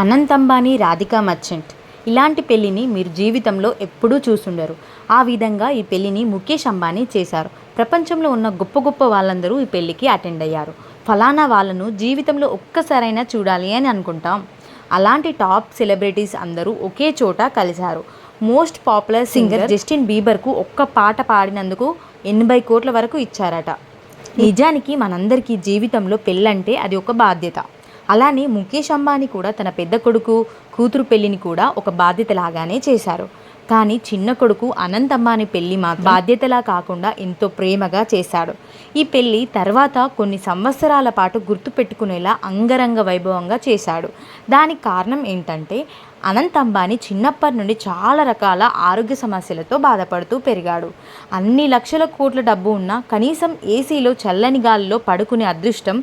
Anant Ambani Radhika merchant. ఇలాంటి పెళ్ళిని మీరు జీవితంలో ఎప్పుడూ చూసుండరు. ఆ విధంగా ఈ పెళ్ళిని ముఖేష్ అంబానీ చేశారు. ప్రపంచంలో ఉన్న గొప్ప గొప్ప వాళ్ళందరూ ఈ పెళ్ళికి అటెండ్ అయ్యారు. ఫలానా వాళ్ళను జీవితంలో ఒక్కసారైనా చూడాలి అని అనుకుంటాం. అలాంటి టాప్ సెలబ్రిటీస్ అందరూ ఒకే చోట కలిశారు. మోస్ట్ పాపులర్ సింగర్ జస్టిన్ బీబర్కు ఒక్క పాట పాడినందుకు ఎనభై కోట్ల వరకు ఇచ్చారట. నిజానికి మనందరికీ జీవితంలో పెళ్ళంటే అది ఒక బాధ్యత. అలానే ముఖేష్ అంబానీ కూడా తన పెద్ద కొడుకు కూతురు పెళ్ళిని కూడా ఒక బాధ్యత లాగానే చేశారు. కానీ చిన్న కొడుకు అనంత్ అంబానీ పెళ్ళి మాత్రం బాధ్యతలా కాకుండా ఎంతో ప్రేమగా చేశాడు. ఈ పెళ్ళి తర్వాత కొన్ని సంవత్సరాల పాటు గుర్తుపెట్టుకునేలా అంగరంగ వైభవంగా చేశాడు. దానికి కారణం ఏంటంటే అనంత్ అంబానీ చిన్నప్పటి నుండి చాలా రకాల ఆరోగ్య సమస్యలతో బాధపడుతూ పెరిగాడు. అన్ని లక్షల కోట్ల డబ్బు ఉన్నా కనీసం ఏసీలో చల్లని గాలిలో పడుకునే అదృష్టం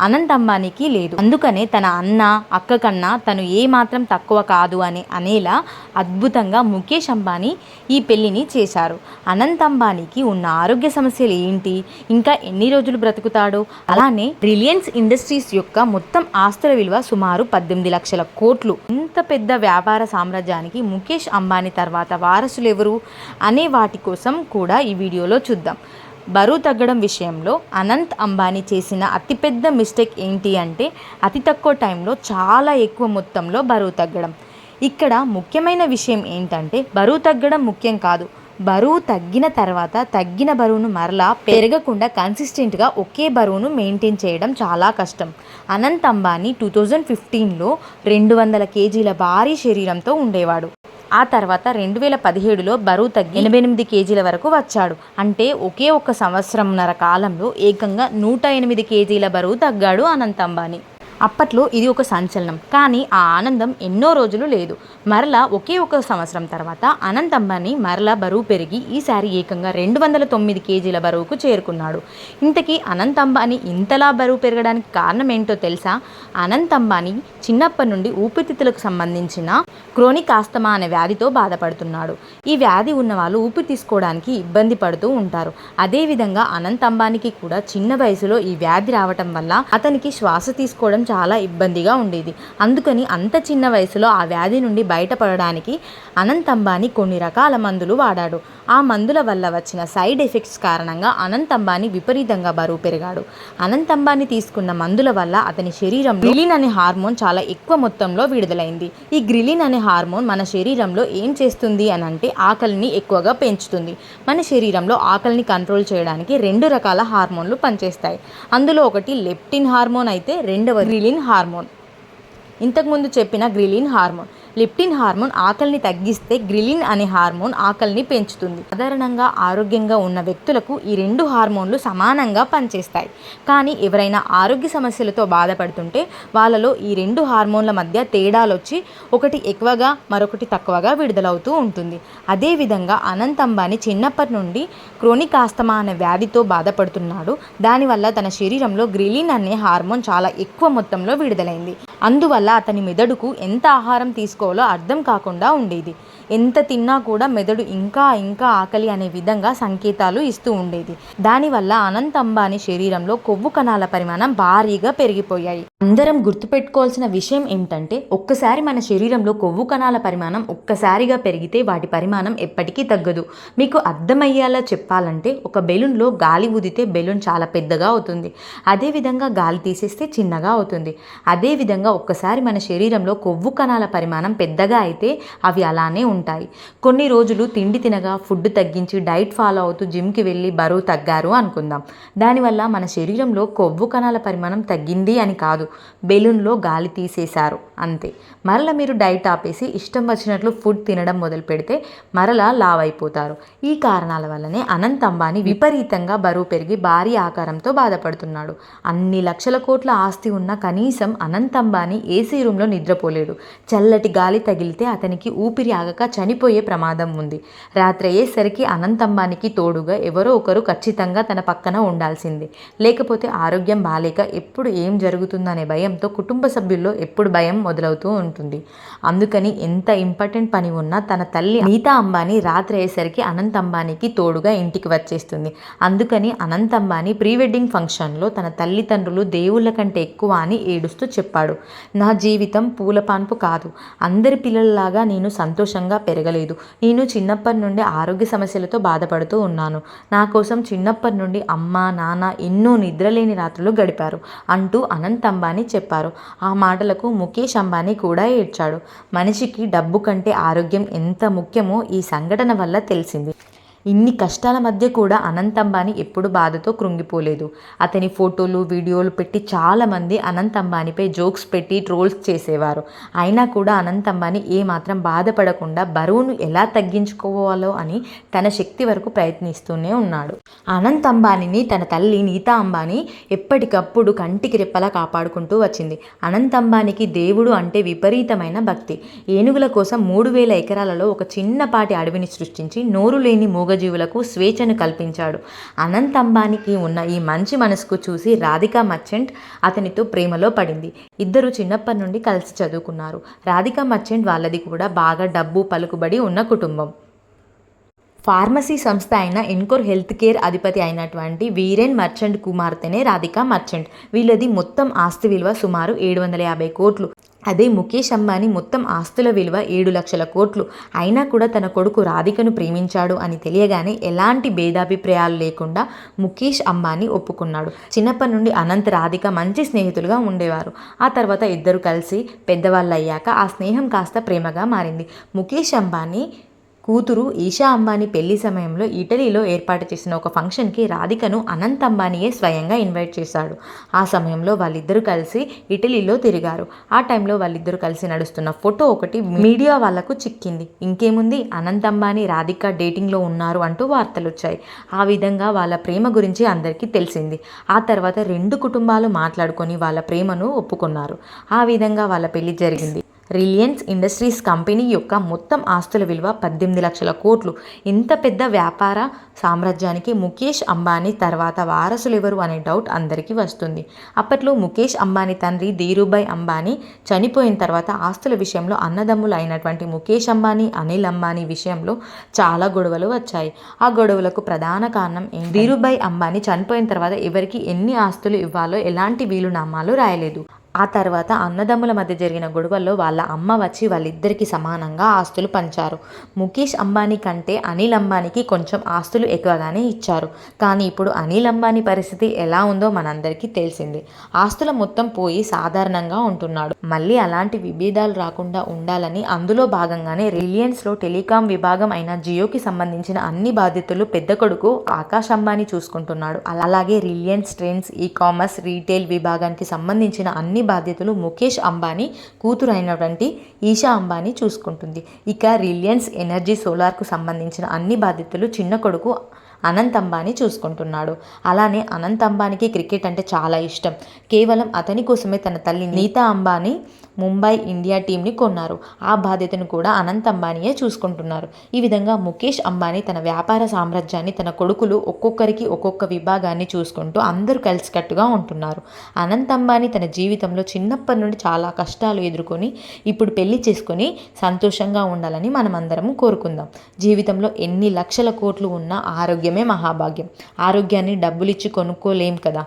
అనంత్ అంబానీకి లేదు. అందుకనే తన అన్న అక్క కన్నా తను ఏమాత్రం తక్కువ కాదు అని అనేలా అద్భుతంగా ముఖేష్ అంబానీ ఈ పెళ్ళిని చేశారు. అనంత్ అంబానీకి ఉన్న ఆరోగ్య సమస్యలు ఏంటి? ఇంకా ఎన్ని రోజులు బ్రతుకుతాడు? అలానే రిలయన్స్ ఇండస్ట్రీస్ యొక్క మొత్తం ఆస్తుల విలువ సుమారు పద్దెనిమిది లక్షల కోట్లు. ఇంత పెద్ద వ్యాపార సామ్రాజ్యానికి ముఖేష్ అంబానీ తర్వాత వారసులు ఎవరు? అనే వాటి కోసం కూడా ఈ వీడియోలో చూద్దాం. బరువు తగ్గడం విషయంలో అనంత్ అంబానీ చేసిన అతిపెద్ద మిస్టేక్ ఏంటి అంటే అతి తక్కువ టైంలో చాలా ఎక్కువ మొత్తంలో బరువు తగ్గడం. ఇక్కడ ముఖ్యమైన విషయం ఏంటంటే బరువు తగ్గడం ముఖ్యం కాదు. బరువు తగ్గిన తర్వాత తగ్గిన బరువును మరలా పెరగకుండా కన్సిస్టెంట్గా ఒకే బరువును మెయింటైన్ చేయడం చాలా కష్టం. అనంత్ అంబానీ టూ థౌజండ్ ఫిఫ్టీన్లో రెండు వందల కేజీల భారీ శరీరంతో ఉండేవాడు. ఆ తర్వాత రెండు వేల పదిహేడులో బరువు తగ్గి ఎనభై ఎనిమిది కేజీల వరకు వచ్చాడు. అంటే ఒకే ఒక సంవత్సరంన్నర కాలంలో ఏకంగా నూట ఎనిమిది కేజీల బరువు తగ్గాడు అనంత్ అంబానీ అప్పట్లో ఇది ఒక సంచలనం. కానీ ఆ ఆనందం ఎన్నో రోజులు లేదు. మరలా ఒకే ఒక సంవత్సరం తర్వాత అనంత్ అంబానీ మరలా బరువు పెరిగి ఈసారి ఏకంగా రెండు వందల తొమ్మిది కేజీల బరువుకు చేరుకున్నాడు. ఇంతకీ అనంత్ అంబానీ ఇంతలా బరువు పెరగడానికి కారణం ఏంటో తెలుసా? అనంత్ అంబానీ చిన్నప్పటి నుండి ఊపిరితిత్తులకు సంబంధించిన క్రోనిక్ ఆస్తమా అనే వ్యాధితో బాధపడుతున్నాడు. ఈ వ్యాధి ఉన్న వాళ్ళు ఊపిరి తీసుకోవడానికి ఇబ్బంది పడుతూ ఉంటారు. అదేవిధంగా అనంత్ అంబానీకి కూడా చిన్న వయసులో ఈ వ్యాధి రావటం వల్ల అతనికి శ్వాస తీసుకోవడం చాలా ఇబ్బందిగా ఉండేది. అందుకని అంత చిన్న వయసులో ఆ వ్యాధి నుండి బయటపడడానికి అనంత్ అంబానీ కొన్ని రకాల మందులు వాడాడు. ఆ మందుల వల్ల వచ్చిన సైడ్ ఎఫెక్ట్స్ కారణంగా అనంత్ అంబానీ విపరీతంగా బరువు పెరిగాడు. అనంత్ అంబానీ తీసుకున్న మందుల వల్ల అతని శరీరంలో గ్రిలిన్ అనే హార్మోన్ చాలా ఎక్కువ మొత్తంలో విడుదలైంది. ఈ గ్రిలిన్ అనే హార్మోన్ మన శరీరంలో ఏం చేస్తుంది అని అంటే ఆకలిని ఎక్కువగా పెంచుతుంది. మన శరీరంలో ఆకలిని కంట్రోల్ చేయడానికి రెండు రకాల హార్మోన్లు పనిచేస్తాయి. అందులో ఒకటి లెప్టిన్ హార్మోన్ అయితే రెండవ గ్రిలిన్ హార్మోన్. ఇంతకుముందు చెప్పిన గ్రిలిన్ హార్మోన్. లిప్టిన్ హార్మోన్ ఆకలిని తగ్గిస్తే గ్రిలిన్ అనే హార్మోన్ ఆకలిని పెంచుతుంది. సాధారణంగా ఆరోగ్యంగా ఉన్న వ్యక్తులకు ఈ రెండు హార్మోన్లు సమానంగా పనిచేస్తాయి. కానీ ఎవరైనా ఆరోగ్య సమస్యలతో బాధపడుతుంటే వాళ్ళలో ఈ రెండు హార్మోన్ల మధ్య తేడాలు వచ్చి ఒకటి ఎక్కువగా మరొకటి తక్కువగా విడుదలవుతూ ఉంటుంది. అదేవిధంగా అనంత్ అంబానీ చిన్నప్పటి నుండి క్రోనిక్ ఆస్తమా అనే వ్యాధితో బాధపడుతున్నాడు. దానివల్ల తన శరీరంలో గ్రిలిన్ అనే హార్మోన్ చాలా ఎక్కువ మొత్తంలో విడుదలైంది. అందువల్ల అతని మెదడుకు ఎంత ఆహారం తీసుకు తీసుకోవాలో అర్థం కాకుండా ఉండేది. ఎంత తిన్నా కూడా మెదడు ఇంకా ఇంకా ఆకలి అనే విధంగా సంకేతాలు ఇస్తూ ఉండేది. దానివల్ల అనంత్ అంబానీ శరీరంలో కొవ్వు కణాల పరిమాణం భారీగా పెరిగిపోయాయి. అందరం గుర్తుపెట్టుకోవాల్సిన విషయం ఏమిటంటే ఒక్కసారి మన శరీరంలో కొవ్వు కణాల పరిమాణం ఒక్కసారిగా పెరిగితే వాటి పరిమాణం ఎప్పటికీ తగ్గదు. మీకు అర్థమయ్యేలా చెప్పాలంటే ఒక బెలూన్లో గాలి ఊదితే బెలూన్ చాలా పెద్దగా అవుతుంది. అదేవిధంగా గాలి తీసేస్తే చిన్నగా అవుతుంది. అదేవిధంగా ఒక్కసారి మన శరీరంలో కొవ్వు కణాల పరిమాణం పెద్దగా అయితే అవి అలానే ఉంటాయి. కొన్ని రోజులు తిండి తినగా ఫుడ్ తగ్గించి డైట్ ఫాలో అవుతూ జిమ్కి వెళ్ళి బరువు తగ్గారు అనుకుందాం. దానివల్ల మన శరీరంలో కొవ్వు కణాల పరిమాణం తగ్గింది అని కాదు. బెలూన్లో గాలి తీసేశారు. అంతే. మరల మీరు డైట్ ఆపేసి ఇష్టం వచ్చినట్లు ఫుడ్ తినడం మొదలు పెడితే మరలా లావ్ అయిపోతారు ఈ కారణాల వల్లనే అనంత్ అంబానీ విపరీతంగా బరువు పెరిగి భారీ ఆకారంతో బాధపడుతున్నాడు. అన్ని లక్షల కోట్ల ఆస్తి ఉన్న కనీసం అనంత్ అంబానీ ఏసీ రూమ్లో నిద్రపోలేడు. చల్లటి గాలి తగిలితే అతనికి ఊపిరి ఆగక చనిపోయే ప్రమాదం ఉంది. రాత్రి అయ్యేసరికి అనంత్ అంబానీకి తోడుగా ఎవరో ఒకరు ఖచ్చితంగా తన పక్కన ఉండాల్సిందే. లేకపోతే ఆరోగ్యం బాలేక ఎప్పుడు ఏం జరుగుతుందనే భయంతో కుటుంబ సభ్యుల్లో ఎప్పుడు భయం మొదలవుతూ ఉంటుంది. అందుకని ఎంత ఇంపార్టెంట్ పని ఉన్నా తన తల్లి నీతా అంబానీ రాత్రి అయ్యేసరికి అనంత్ అంబానీకి తోడుగా ఇంటికి వచ్చేస్తుంది. అందుకని అనంత్ అంబానీ ప్రీ వెడ్డింగ్ ఫంక్షన్లో తన తల్లిదండ్రులు దేవుళ్ళ కంటే ఎక్కువ అని ఏడుస్తూ చెప్పాడు. నా జీవితం పూలపాన్పు కాదు. అందరి పిల్లలలాగా నేను సంతోషంగా పెరగలేదు. నేను చిన్నప్పటి నుండి ఆరోగ్య సమస్యలతో బాధపడుతూ ఉన్నాను. నా కోసం చిన్నప్పటి నుండి అమ్మ నాన్న ఎన్నో నిద్రలేని రాత్రులు గడిపారు అంటూ అనంత్ అంబానీ చెప్పారు. ఆ మాటలకు ముఖేష్ అంబానీ కూడా ఏడ్చాడు. మనిషికి డబ్బు కంటే ఆరోగ్యం ఎంత ముఖ్యమో ఈ సంఘటన వల్ల తెలిసింది. ఇన్ని కష్టాల మధ్య కూడా అనంత్ అంబానీ ఎప్పుడు బాధతో కృంగిపోలేదు. అతని ఫోటోలు వీడియోలు పెట్టి చాలామంది అనంత్ అంబానీపై జోక్స్ పెట్టి ట్రోల్స్ చేసేవారు. అయినా కూడా అనంత్ అంబానీ ఏమాత్రం బాధపడకుండా బరువును ఎలా తగ్గించుకోవాలో అని తన శక్తి వరకు ప్రయత్నిస్తూనే ఉన్నాడు. అనంత్ అంబానీని తన తల్లి నీతా అంబానీ ఎప్పటికప్పుడు కంటికి రెప్పలా కాపాడుకుంటూ వచ్చింది. అనంత్ అంబానీకి దేవుడు అంటే విపరీతమైన భక్తి. ఏనుగుల కోసం మూడు వేల ఎకరాలలో ఒక చిన్నపాటి అడవిని సృష్టించి నోరు లేని మూగజీవులకు స్వేచ్ఛను కల్పించాడు. అనంత్ అంబానీకి ఉన్న ఈ మంచి మనసుకు చూసి రాధికా మర్చెంట్ అతనితో ప్రేమలో పడింది. ఇద్దరు చిన్నప్పటి నుండి కలిసి చదువుకున్నారు. రాధికా మర్చెంట్ వాళ్ళది కూడా బాగా డబ్బు పలుకుబడి ఉన్న కుటుంబం. ఫార్మసీ సంస్థ అయిన ఎన్కోర్ హెల్త్ కేర్ అధిపతి అయినటువంటి వీరేన్ మర్చెంట్ కుమార్తెనే రాధిక మర్చెంట్. వీళ్ళది మొత్తం ఆస్తి విలువ సుమారు ఏడు వందల యాభై కోట్లు. అదే ముఖేష్ అంబానీ మొత్తం ఆస్తుల విలువ ఏడు లక్షల కోట్లు. అయినా కూడా తన కొడుకు రాధికను ప్రేమించాడు అని తెలియగానే ఎలాంటి భేదాభిప్రాయాలు లేకుండా ముఖేష్ అంబానీ ఒప్పుకున్నాడు. చిన్నప్పటి నుండి అనంత్ రాధిక మంచి స్నేహితులుగా ఉండేవారు. ఆ తర్వాత ఇద్దరు కలిసి పెద్దవాళ్ళు అయ్యాక ఆ స్నేహం కాస్త ప్రేమగా మారింది. ముఖేష్ అంబానీ కూతురు ఈషా అంబానీ పెళ్ళి సమయంలో ఇటలీలో ఏర్పాటు చేసిన ఒక ఫంక్షన్కి రాధికను అనంత్ అంబానీయే స్వయంగా ఇన్వైట్ చేశాడు. ఆ సమయంలో వాళ్ళిద్దరూ కలిసి ఇటలీలో తిరిగారు. ఆ టైంలో వాళ్ళిద్దరూ కలిసి నడుస్తున్న ఫోటో ఒకటి మీడియా వాళ్ళకు చిక్కింది. ఇంకేముంది? అనంత్ అంబానీ రాధిక డేటింగ్లో ఉన్నారు అంటూ వార్తలు వచ్చాయి ఆ విధంగా వాళ్ళ ప్రేమ గురించి అందరికీ తెలిసింది. ఆ తర్వాత రెండు కుటుంబాలు మాట్లాడుకొని వాళ్ళ ప్రేమను ఒప్పుకున్నారు. ఆ విధంగా వాళ్ళ పెళ్ళి జరిగింది. రిలయన్స్ ఇండస్ట్రీస్ కంపెనీ యొక్క మొత్తం ఆస్తుల విలువ పద్దెనిమిది లక్షల కోట్లు. ఇంత పెద్ద వ్యాపార సామ్రాజ్యానికి ముఖేష్ అంబానీ తర్వాత వారసులు ఎవరు అనే డౌట్ అందరికీ వస్తుంది. అప్పట్లో ముఖేష్ అంబానీ తండ్రి ధీరుభాయ్ అంబానీ చనిపోయిన తర్వాత ఆస్తుల విషయంలో అన్నదమ్ములు అయినటువంటి ముఖేష్ అంబానీ అనిల్ అంబానీ విషయంలో చాలా గొడవలు వచ్చాయి. ఆ గొడవలకు ప్రధాన కారణం ఏంటి? ధీరుభాయ్ అంబానీ చనిపోయిన తర్వాత ఎవరికి ఎన్ని ఆస్తులు ఇవ్వాలో ఎలాంటి వీలునామాలు రాయలేదు. ఆ తర్వాత అన్నదమ్ముల మధ్య జరిగిన గొడవల్లో వాళ్ళ అమ్మ వచ్చి వాళ్ళిద్దరికి సమానంగా ఆస్తులు పంచారు. ముఖేష్ అంబానీ కంటే అనిల్ అంబానీకి కొంచెం ఆస్తులు ఎక్కువగానే ఇచ్చారు. కానీ ఇప్పుడు అనిల్ అంబానీ పరిస్థితి ఎలా ఉందో మనందరికీ తెలిసింది. ఆస్తుల మొత్తం పోయి సాధారణంగా ఉంటున్నాడు. మళ్ళీ అలాంటి విభేదాలు రాకుండా ఉండాలని అందులో భాగంగానే రిలయన్స్లో టెలికాం విభాగం అయిన జియోకి సంబంధించిన అన్ని బాధ్యతలు పెద్ద కొడుకు ఆకాష్ అంబానీ చూసుకుంటున్నాడు. అలాగే Reliance Trends E commerce retail విభాగానికి సంబంధించిన అన్ని బాధ్యతలు ముఖేష్ అంబానీ కూతురు అయినటువంటి ఈషా అంబానీ చూసుకుంటుంది. ఇక రిలయన్స్ ఎనర్జీ సోలార్కు సంబంధించిన అన్ని బాధ్యతలు చిన్న కొడుకు అనంత్ అంబానీ చూసుకుంటున్నాడు. అలానే అనంత్ అంబానీకి క్రికెట్ అంటే చాలా ఇష్టం. కేవలం అతని కోసమే తన తల్లి నీతా అంబానీ ముంబై ఇండియా టీంని కొన్నారు. ఆ బాధ్యతను కూడా అనంత్ అంబానీయే చూసుకుంటున్నారు. ఈ విధంగా ముఖేష్ అంబానీ తన వ్యాపార సామ్రాజ్యాన్ని తన కొడుకులు ఒక్కొక్కరికి ఒక్కొక్క విభాగాన్ని చూసుకుంటూ అందరూ కలిసికట్టుగా ఉంటున్నారు. అనంత్ అంబానీ తన జీవితంలో చిన్నప్పటి నుండి చాలా కష్టాలు ఎదుర్కొని ఇప్పుడు పెళ్ళి చేసుకొని సంతోషంగా ఉండాలని మనం కోరుకుందాం. జీవితంలో ఎన్ని లక్షల కోట్లు ఉన్నా ఆరోగ్యమే మహాభాగ్యం. ఆరోగ్యాన్ని డబ్బులిచ్చి కొనుక్కోలేం కదా.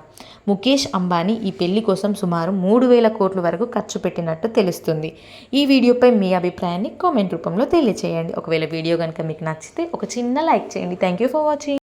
ముఖేష్ అంబానీ ఈ పెళ్ళి కోసం సుమారు మూడు వేల కోట్ల వరకు ఖర్చు పెట్టినట్టు తెలుస్తుంది. ఈ వీడియోపై మీ అభిప్రాయాన్ని కామెంట్ రూపంలో తెలియచేయండి. ఒకవేళ వీడియో కనుక మీకు నచ్చితే ఒక చిన్న లైక్ చేయండి. Thank you for watching